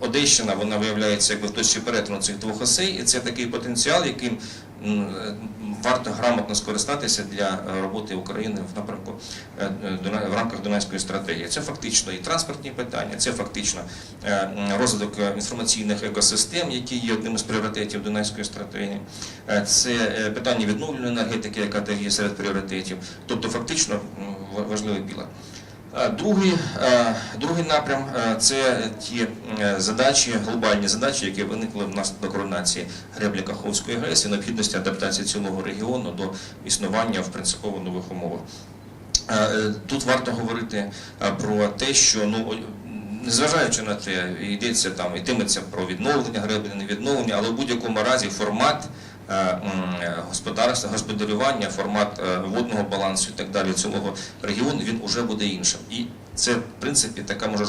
Одещина вона виявляється якби в точці перетину цих двох осей, і це такий потенціал, яким варто грамотно скористатися для е, роботи України в напрямку е, е, в рамках Дунайської стратегії. Це фактично і транспортні питання, це фактично розвиток інформаційних екосистем, які є одним із пріоритетів Дунайської стратегії. Це питання відновлюваної енергетики, яка теж є серед пріоритетів. Тобто, фактично важливий пілар. Е, Другий, е, другий напрям е, це ті задачі, глобальні задачі, які виникли внаслідок коронації греблі Каховської ГЕС і необхідності адаптації цілого регіону до існування в принципово нових умовах. Тут варто говорити про те, що ну незважаючи на те, йдеться там, йтиметься про відновлення греблі, не відновлення, але в будь-якому разі формат господарства, господарювання, формат е, водного балансу і так далі цілого регіону він уже буде іншим. І це в принципі така може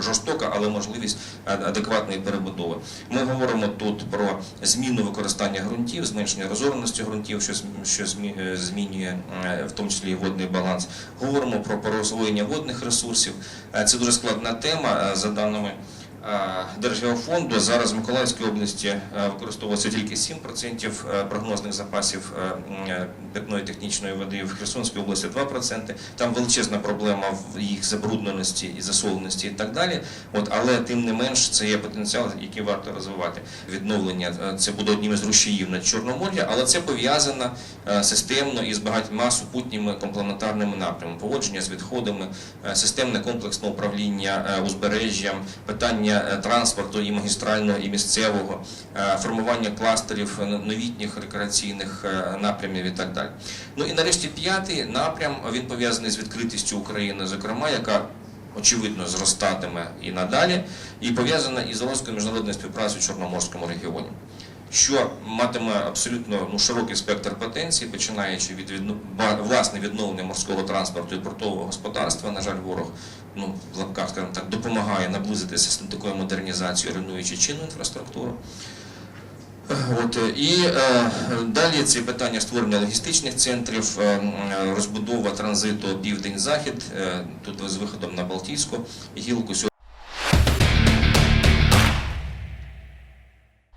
жорстока, але можливість е, адекватної перебудови. Ми говоримо тут про зміну використання ґрунтів, зменшення розорності ґрунтів, що що змі- е, змінює е, в тому числі водний баланс. Говоримо про переосвоєння водних ресурсів. Е, Це дуже складна тема е, за даними. Е, Держгеофонду зараз в Миколаївській області е, використовується тільки 7% е, прогнозних запасів питної технічної води, в Херсонській області 2%. Там величезна проблема в їх забрудненості і засоленості і так далі. От, але тим не менш це є потенціал, який варто розвивати. Відновлення це буде одним із рушіїв на Чорномор'я, але це пов'язано системно із багатьма супутніми комплементарними напрямами, поводження з відходами, системне комплексне управління узбережжям, питання е, транспорту і магістрального, і місцевого, е, формування кластерів е, новітніх рекреаційних напрямів і так далі. Ну і нарешті п'ятий напрям він пов'язаний з відкритістю України, зокрема, яка очевидно зростатиме і надалі, і пов'язана із розвитком міжнародної співпраці в Чорноморському регіоні. Що матиме абсолютно ну, широкий спектр потенцій, починаючи від відно- власне відновлення морського транспорту і портового господарства. На жаль, ворог ну в лапках, скажімо так, допомагає наблизитися з такою модернізацією, руйнуючи чинну інфраструктуру. От, і е, далі ці питання створення логістичних центрів, е, розбудова транзиту південь-захід, е, тут з виходом на Балтійську гілку.